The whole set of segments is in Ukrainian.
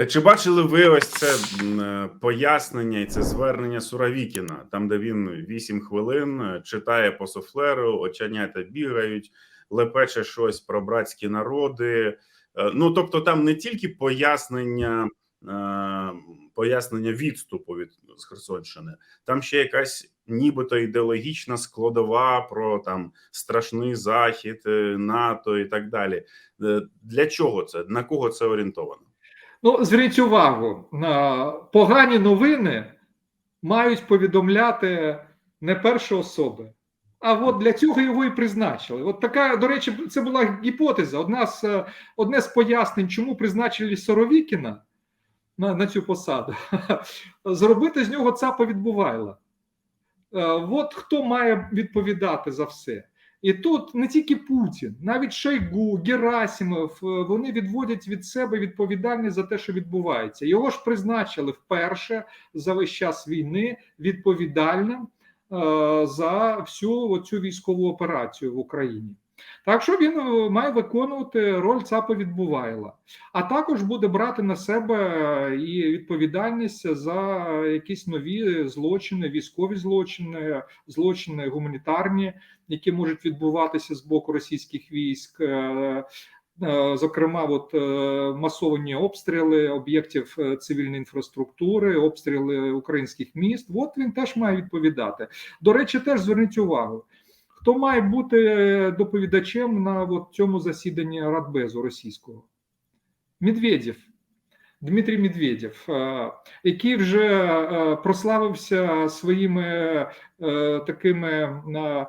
Е, Чи бачили ви ось це е, пояснення і це звернення Суровікіна, там, де він 8 хвилин е, читає по суфлеру, оченята бігають, лепече щось про братські народи. Ну тобто, там не тільки пояснення, пояснення відступу від з Херсонщини, там ще якась нібито ідеологічна складова про там страшний захід, НАТО і так далі. Для чого це? На кого це орієнтовано? Ну, зверніть увагу, погані новини мають повідомляти не перші особи. А от для цього його і призначили. От така, до речі, це була гіпотеза. Одна з, е, одне з пояснень, чому призначили Соровікіна на, на цю посаду, зробити з нього цапа відбувайла. Е, От хто має відповідати за все. І тут не тільки Путін, навіть Шойгу, Герасимов, е, вони відводять від себе відповідальність за те, що відбувається. Його ж призначили вперше за весь час війни відповідальним е, за всю цю військову операцію в Україні. Так що він е, має виконувати роль ЦАПа відбувайла, а також буде брати на себе е, і відповідальність за якісь нові злочини, військові злочини, злочини гуманітарні, які можуть відбуватися з боку російських військ. е, Зокрема, от масовані обстріли об'єктів цивільної інфраструктури, обстріли українських міст. От він теж має відповідати. До речі, теж зверніть увагу, хто має бути доповідачем на от цьому засіданні Радбезу російського? Медведєв. Дмитрій Медведєв, е, який вже е, прославився своїми е, такими е,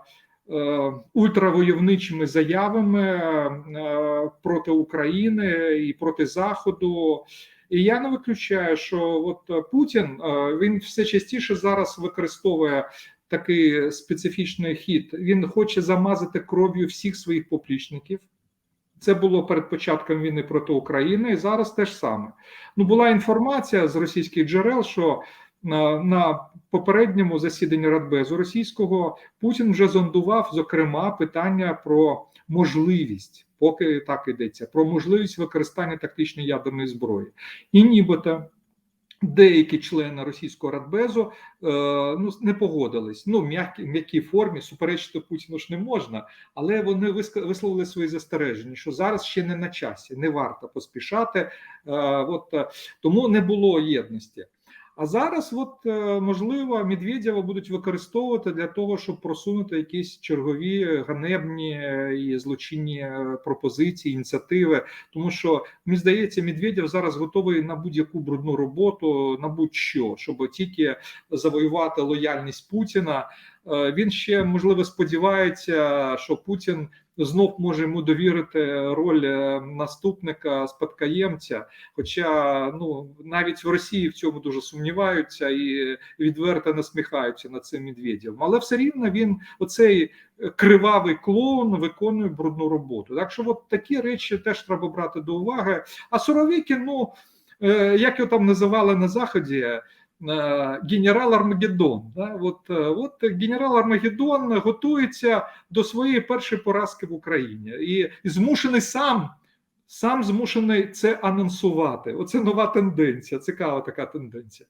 е, ультравойовничими заявами е, проти України і проти Заходу. І я не виключаю, що от Путін е, він все частіше зараз використовує такий специфічний хід. Він хоче замазати кров'ю всіх своїх поплічників. Це було перед початком війни проти України, і зараз те ж саме. Ну була інформація з російських джерел, що на, на попередньому засіданні Радбезу російського Путін вже зондував зокрема питання про можливість, поки так йдеться, про можливість використання тактичної ядерної зброї, і нібито. Деякі члени російського радбезу е, ну не погодились. Ну в м'якій формі суперечити Путіну ж не можна, але вони висловили свої застереження, що зараз ще не на часі, не варто поспішати. Е, от е, тому не було єдності. А зараз, от е, можливо, Медведєва будуть використовувати для того, щоб просунути якісь чергові ганебні е, і злочинні е, пропозиції, ініціативи. Тому що мені здається, Медведєв зараз готовий на будь-яку брудну роботу, на будь-що, щоб тільки завоювати лояльність Путіна. Е, Він ще можливо сподівається, що Путін знов може йому довірити роль е, наступника спадкоємця. Хоча ну навіть в Росії в цьому дуже сумніваються і відверто насміхаються над цим Медведєвим. Але все рівно він оцей кривавий клоун виконує брудну роботу. Так що, от такі речі теж треба брати до уваги. А Суровікін, ну е, як його там називали на заході. Е, Генерал Армагеддон. Да? От, е, от генерал Армагеддон готується до своєї першої поразки в Україні і, і змушений сам сам змушений це анонсувати. Оце нова тенденція, цікава така тенденція.